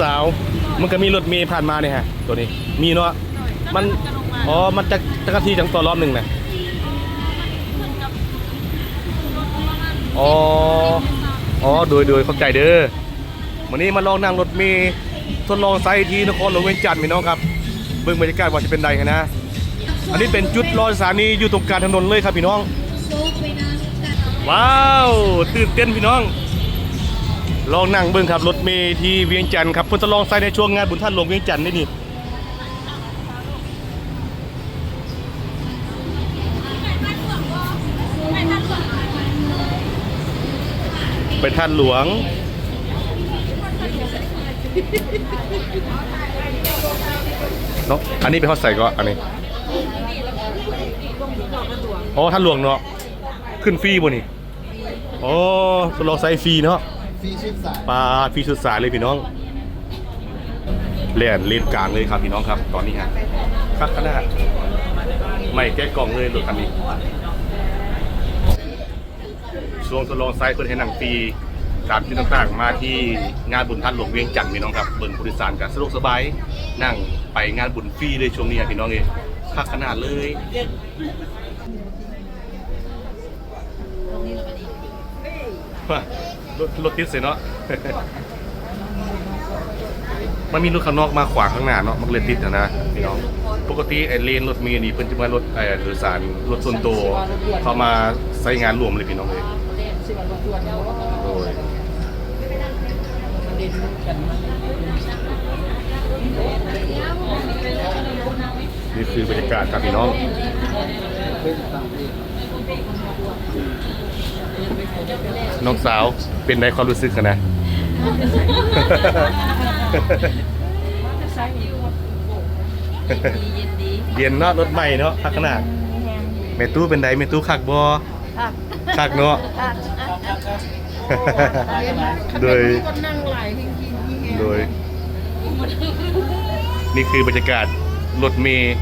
สาว มันก็มีรถเมล์ผ่านมาเนี่ยฮะ ตัวนี้ มีเนาะ มัน อ๋อ มันจะจะกะทีจังตัวรอบหนึ่งนะอ๋อ อ๋อ โดยโดยเข้าใจเด้อวันนี้มาลองนั่งรถเมล์ทดลองไซต์ที่นครหลวงเวียงจันทร์พี่น้องครับ เบิ่งบรรยากาศว่าจะเป็นใดกันนะ อันนี้เป็นจุดรอสถานีอยู่ตรงกลางถนนเลยครับพี่น้อง ว้าว ตื่นเต้นพี่น้อง ลองนั่งเบิ่งครับรถเมล์ที่เวียงจันทร์ครับเพิ่นจะลองใส่ในช่วงงานบุญท่านหลวงเวียงจันทร์นี่นี่ไปท่านหลวง เนาะอันนี้เป็นเขาใส่ก็อันนี้อ๋อท่านหลวงเนาะขึ้นฟรีบ่นี่อ๋อทดลองใส่ฟรีเนาะ ฟรีชิดสายปลาฟรีสุดสายเลยพี่น้องเล่นเลนกลางเลยครับพี่น้องครับ ตอนนี้ฮะคักขนาดไม่แก้กล่องเลยรถคันนี้ช่วงทดลองไซส์เพื่อให้หนังฟรีตามที่ต่างๆ มาที่งานบุญท่านหลวงเวียงจันทร์พี่น้องครับเบิ่งผู้โดยสารกันสะดวกสบายนั่งไปงานบุญฟรีเลยช่วงนี้อะพี่น้องเองคักขนาดเลยว่ารถ รถติดเสียเนาะ มันมีรถข้างนอกมาขวางข้างหน้าเนาะ มันเลยติดอะนะพี่น้อง ปกติไอ้เลนรถเมีนี่เพิ่นจะมารถไอ้โดยสารรถส่วนตัวเข้ามาใช้งานรวมเลยพี่น้องเลยโอ้ยนี่คือบรรยากาศครับพี่น้อง น้องสาวเป็นในความรู้สึกกันนะเย็นเนาะรถใหม่เนาะคักขนาดเมตู้เป็นไดเมตู้คักบอคักเนาะโดยก็นั่งไหลจริงๆนี่ไงโดย นี่คือบรรยากาศรถเมย์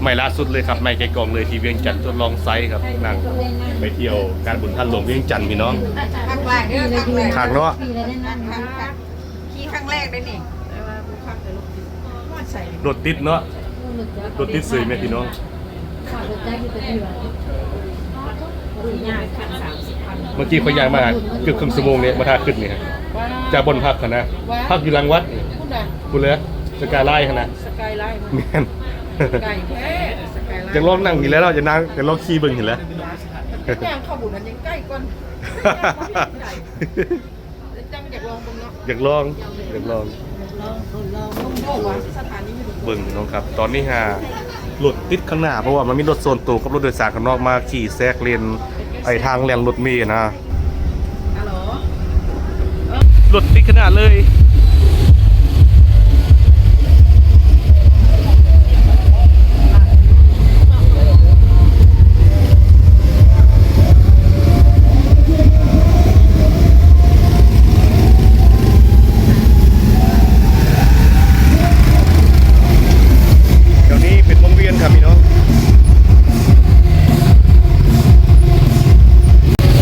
ใหม่ล่าสุดเลยครับใหม่ใจกล่องเลยที่เวียงจันทร์ทดลองไซส์ครับนั่งไปเที่ยวงานบุญท่านหลวงเวียงจันทร์พี่น้องครั้งแรกเด้อครั้งแรกคักเนาะขี่ครั้งแรกได้นี่แต่ว่าบุคักแต่ลูกว่าใส่รถติดเนาะรถติดสื่อแม่พี่น้องยากคันสามสิบพันเมื่อกี้เขาย้ายมาเกือบครึ่งชั่วโมงเนี่ยมาท่าขึ้นนี่ฮะจากบนพักกันนะพักอยู่หลังวัดนี่พูดนะพูดเลยสกายไลท์ขนาดสกายไลน์แม่น ไก่แท้สกายไลน์จะลองนั่งอีกแล้วเราจะนั่งจะลองขี่เบิ่งเห็นแล้ว ย่างเข้าบุญนั้นยังใกล้ก่อนจังอยากลองบุญเนาะอยากลองอยากลองโอ้โหสถานีอยู่เบิ่งน้องครับ ตอนนี้ฮะรถติดข้างหน้าเพราะว่ามันมีรถโซนตัวกับรถโดยสารข้างนอกมาขี่แทรกเลนไอทางแล่นรถเมล์นะฮัลโหลรถติดขนาดเลยเดี๋ยวนี้เป็นวงเวียนครับพี่น้อง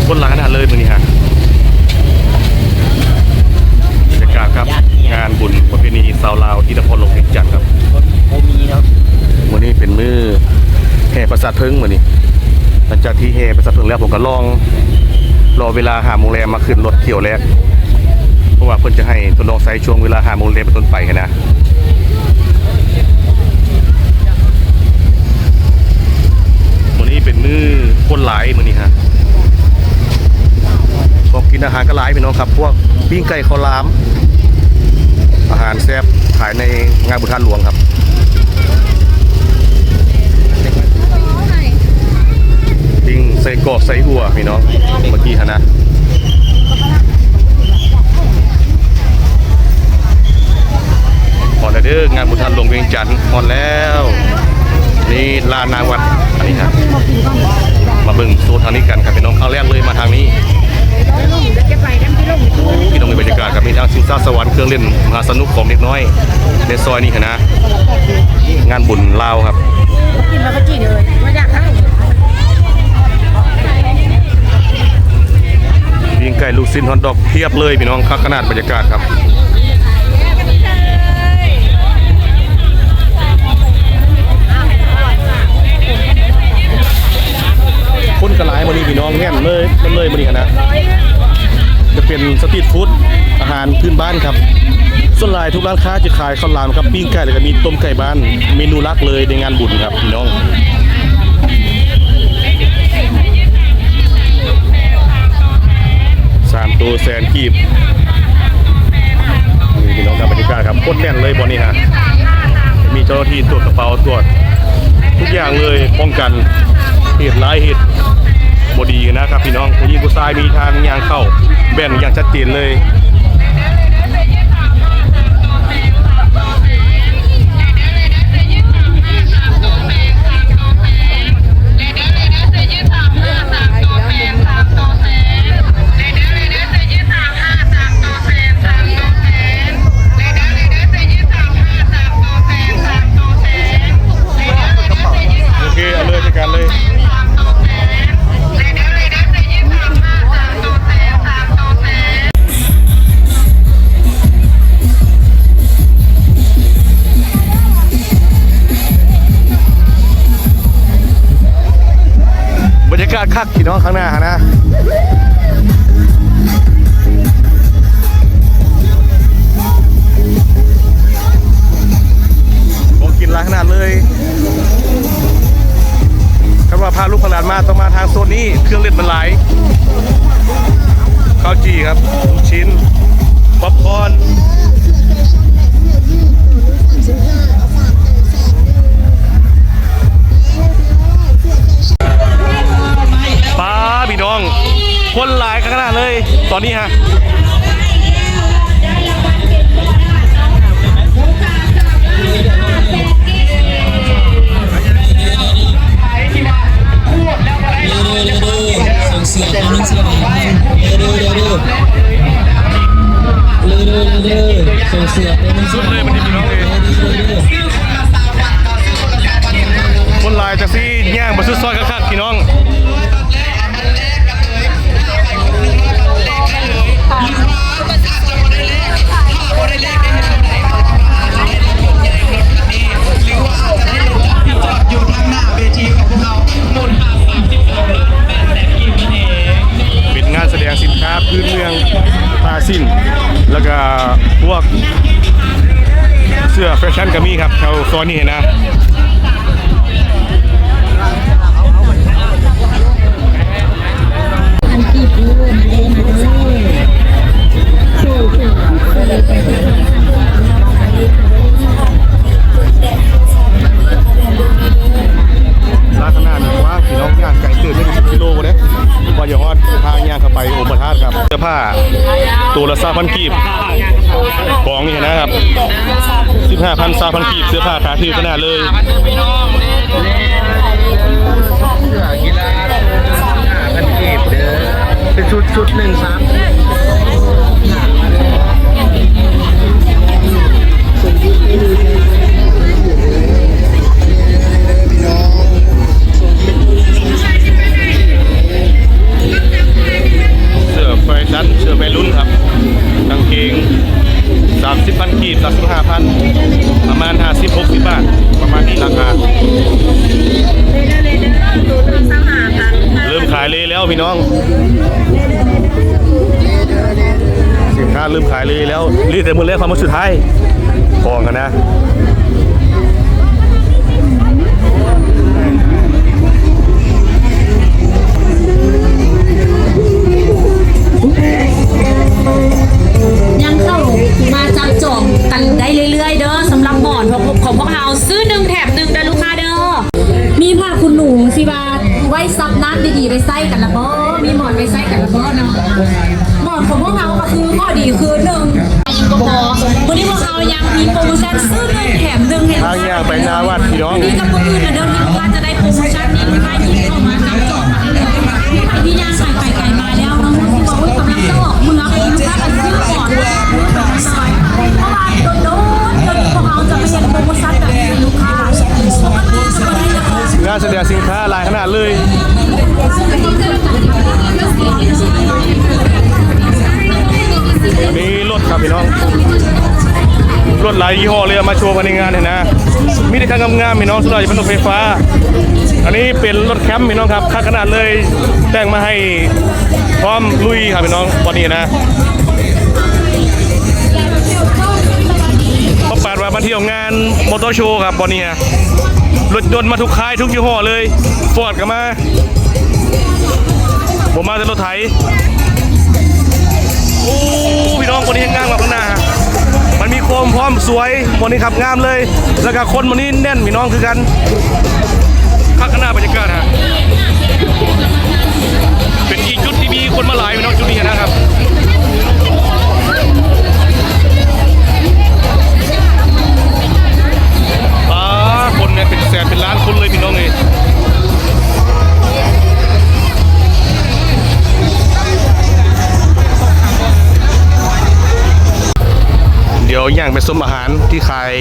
คนหลายขนาดเลยมือนี้ฮะ บรรยากาศครับงานบุญประเพณีสาวลาวที่นครหลวงเวียงจันทร์ครับ โอมีเนาะ วันนี้เป็นมือแห่ประสาทเพิงวันนี้หลัง จากที่แห่ประสาทเพิงแล้วผมก็ลองรอเวลาหาโมงแรมมาขึ้นรถเที่ยวแรกเพราะว่าเพิ่อนจะให้ทดลองใช้ช่วงเวลาหาโมงแรมเป็นต้นไปนะวันนี้เป็นมือคนหลายมื้อนี้ฮะพวกกินอาหารก็หลายพี่น้องครับ พวกปิ้งไก่ข้าวลาม อาหารแซ่บขายในงานบุญทานหลวงครับ ปิ้ง ใส่กอกใส่อัวพี่น้องเมื่อกี้ฮะนะพอแล้วเด้องานบุญทานหลวงเวียงจันทร์พอแล้ว นี่ลานนางวัดอันนี้ครับมาบิ่งโซนทางนี้กันครับพี่น้องครั้งแรกเลยมาทางนี้พี่น้องมีบรรยากาศกับมีทางชิงซ่าสวรรค์เครื่องเล่นมหาสนุกของเด็กน้อยในซอยนี้นะ งานบุญลาวครับกินมาเมื่อกี้เลย ปิ้งไก่ลูกซินฮอนดอกเพียบเลยพี่น้องคักขนาดบรรยากาศครับคนกระไรมันนี่พี่น้องแน่นเลยมันเลยมันนี่นะจะเป็นสตรีทฟู้ดอาหารพื้นบ้านครับส่วนลายทุกร้านค้าจะขายข้าวหลามครับปิ้งไก่แล้วก็มีต้มไก่บ้าน เมนูลักเลยในงานบุญครับพี่น้อง ตูแสนคีบนี่พี่น้องครับบรรยากาศครับโคตรแน่นเลยบอลนี้ฮะมีเจ้าหน้าที่ตรวจกระเป๋าตรวจ ทุกอย่างเลยป้องกันเหตุร้ายเหตุบดีนะครับพี่น้องผู้หญิงผู้ชายมีทางยางเข้าแบ่งอย่างชัดเจนเลย กาศคักพี่น้องข้างหน้าฮะนะของกินร้านขนาดเลยถ้าว่าพาลูกพลานมาต้องมาทางโซนนี้เครื่องเล่นมันหลายข้าวจีครับลูชิ้นป๊อปคอร์น คนหลายขนาดเลย ตอนนี้ฮะเสือตัวนึงสือเด้อเด้อเด้อเด้อเด้อเด้อส่งเสือตัวนึงน้องเลยคนลายจากซี่ย่งมาซื้อซอยคักๆพี่น้อง โซอยนี้นะ ถือขนาดเลยกีฬาพันกีบเด้อเป็นชุดชุดหนึ่งสาม มือแรกความมือสุดท้ายพองกันนะ ยยี่ห้อเลยเอมาโชว์กันในงานเนี่ยนะมีแต่ทางงามๆพี่น้องสุดท้ายจะเป็นรถไฟฟ้า อันนี้เป็นรถแคมป์พี่น้องครับค่าขนาดเลยแต่งมาให้พร้อมลุยครับพี่น้องวันนี้นะเขาปาดว่ามาเที่ยวงานมอเตอร์โชว์ครับวันนี้นะรถยนต์มาทุกค่ายทุกยี่ห้อเลยฟอร์ดก็มาผมมาแต่รถไถโอ้พี่น้องคนนี้ยังงามาข้างหน้า มันมีโคมพร้อมสวยวันนี้ขับงามเลย แล้วก็คนวันนี้แน่นพี่น้องคือกันข้างหน้าบรรยากาศฮะเป็นอีกจุดที่มีคนมาหลายพี่น้องจุดนี้นะครับ ที่ขาย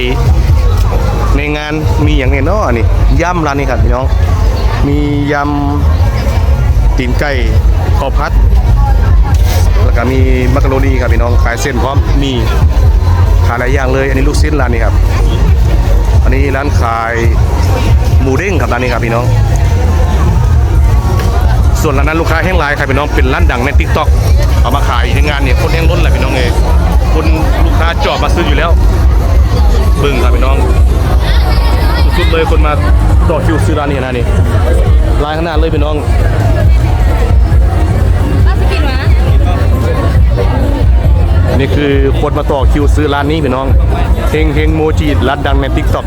ในงานมีอย่างไงเนาะนี่ยำร้านนี้ครับพี่น้อง มียำตีนไก่ข้าวพัด แล้วก็มีมักกะโรนีครับพี่น้องขายเส้นพร้อมมีขายหลายอย่างเลย อันนี้ลูกชิ้นร้านนี้ครับ อันนี้ร้านขายหมูเด้งครับร้านนี้ครับพี่น้อง ส่วนร้านนั้นลูกค้าแห้งหลายครับพี่น้องเป็นร้านดังในทิกตอกเอามาขายในงานเนี่ยคนแห้งล้นเลยพี่น้องเองคนลูกค้าจอดมาซื้ออยู่แล้ว บึ้งครับพี่น้อง สุดเลยคนมาต่อคิวซื้อร้านนี้นะนี่ร้านขนาเลยพี่น้องนี่คือคนมาต่อคิวซื้อร้านนี้พี่น้องเฮงเฮงโมจิร้านดังในทิกต็อก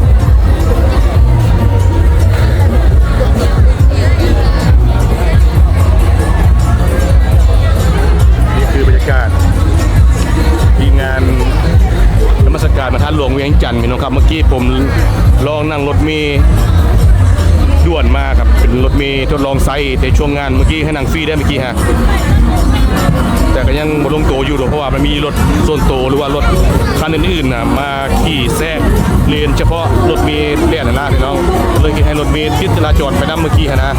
ครับเมื่อกี้ผมลองนั่งรถเมล์ด่วนมาครับเป็นรถเมล์ทดลองไซส์แต่ช่วงงานเมื่อกี้ให้นั่งฟรีได้เมื่อกี้ฮะแต่ก็ยังบนลงโตอยู่หรอเพราะว่ามันมีรถส่วนโตวหรือว่ารถคันอื่นๆนะมาขี่แทรกเลนเฉพาะรถเมล์เลียนนะพี่น้องเลยให้รถเมล์ที่จราจรไปนํเมื่อกี้หั้นนะ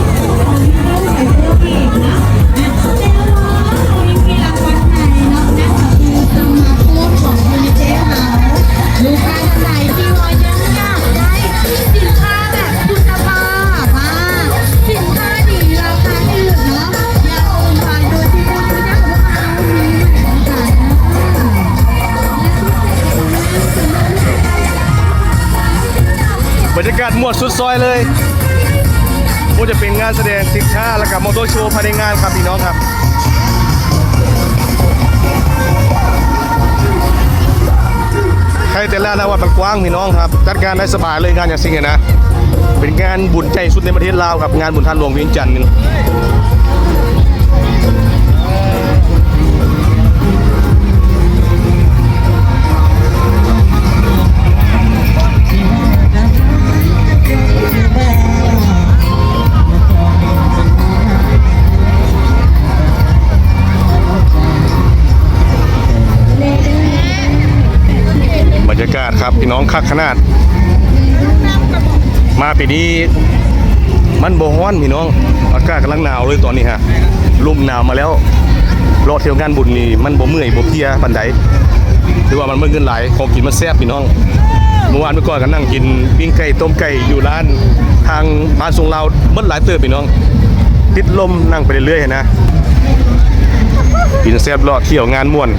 ซอยเลยก็จะเป็นงานแสดงสินค้าและกับมอเตอร์โชว์ภายในงานครับพี่น้องครับใครแต่ละนะว่ามันกว้างพี่น้องครับ จัดการได้สบายเลยงานอย่างสิ่งนี้นะเป็นงานบุญใจสุดในประเทศลาวครับงานบุญท่านหลวงเวียงจันทร์ รยากาศครับพี่น้องคักขนาด มาปีนี้มันบ่ฮ้อนพี่น้องอากาศกำลังหนาวเลยตอนนี้ฮะลมหนาวมาแล้วรอเที่ยวงานบุญนี่มันบ่เมื่อยบ่เพียปานใดหรือว่ามันเมื่อเงินหลายของกินมันแซ่บพี่น้องเมื่อวานเมื่อก่อนก็นั่งกินปิ้งไก่ต้มไก่อยู่ร้านทางบ้านทรงเราเมื่อหลายเติบพี่น้องติดลมนั่งไปเรื่อยๆนะกินแซ่บรอเที่ยวงานม่วน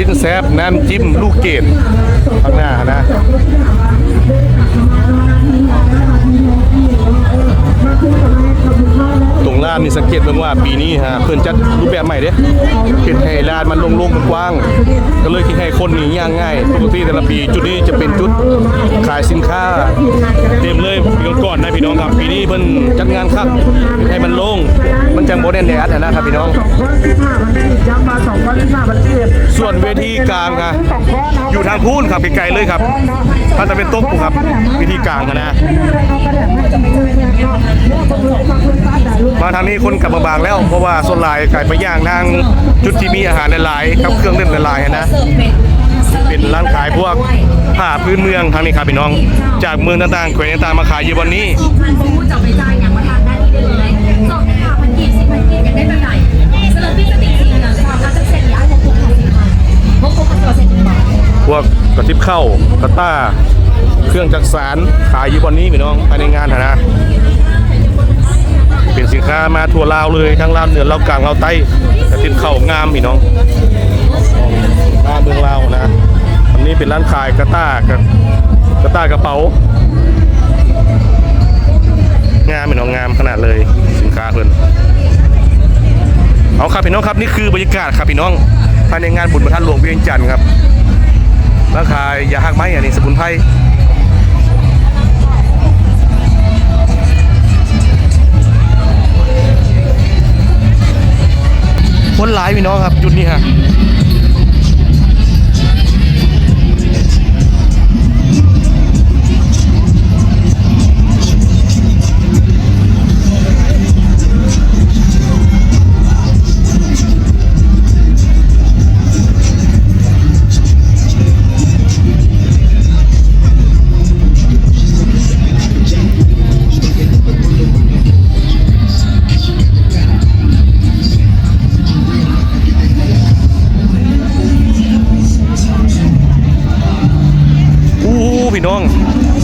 ชิ้นแซบน้ำจิ้มลูกเกดานนี่สังเกตเบิ่งว่าปีนี้ฮะเพิ่นจัดรูปแบบใหม่เด้เฮ็ดให้ร้านมันโล่งๆกว้าง ก็เลยคิดให้คนนี่ย่างง่ายปกติแต่ละปี จุดนี้จะเป็นจุดขายสินค้า เต็มเลยปีก่อนๆนะพี่น้องครับปีนี้เพิ่นจัดงานครับให้มันโล่งมันจังบ่แน่นแออัดนะครับพี่น้องส่วนเวทีกลางครับอยู่ทางพูนครับไกลๆเลยครับถ้าจะเป็นโต๊ะครับเวทีกลางนะมาทางนี้คนกลับมาบางแล้วเพราะว่าส่วนหลายไก่ไปย่างทางจุดที่มีอาหารหลายๆกับเครื่องเล่นหลายๆนะเป็นร้านขายพวกผ้าพื้นเมืองทางนี้ครับพี่น้อง จากเมืองต่างๆแขวงต่างๆมาขายอยู่วันนี้หกพันฟูจะไปจ่ายอย่างมาทานได้ที่ได้เลยสองค่ะพันกีบนี่พวกกระติบเข้ากระต้า เครื่องจักสารขายอยู่วันนี้พี่น้องภายในงานนะ เป็นสินค้ามาทั่วลาวเลยทั้งลาวเหนือลาวกลางลาวใต้กระติบเข้างามพี่น้องมาเมืองลาวนะอันนี้เป็นร้านขายกระต้ากับกระต้ากระเป๋างามพี่น้องงามขนาดเลยสินค้าเพิ่นเอาครับพี่น้องครับนี่คือบรรยากาศครับพี่น้องภายในงานบุญพระธาตุหลวงเวียงจันทร์ครับร้านขายยาหักไม้อันนี้สมุนไพร คนหลายพี่น้องครับจุดนี้ฮะ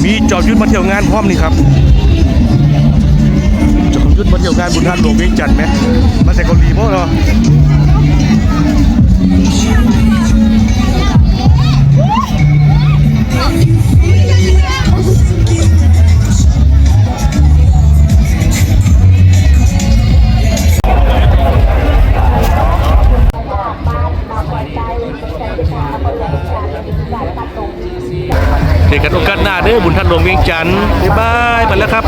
มีจอบยุทธมาเที่ยวงานพร้อมนี่ครับจอบยุทธมาเที่ยวงานบุญท่านหลวงเวียงจันทร์ไหมมาจากเกาหลีพ่อเนาะเนา เด้อบุญท่านหลวงเวียงจันทร์บ๊ายบายไปแล้วครับ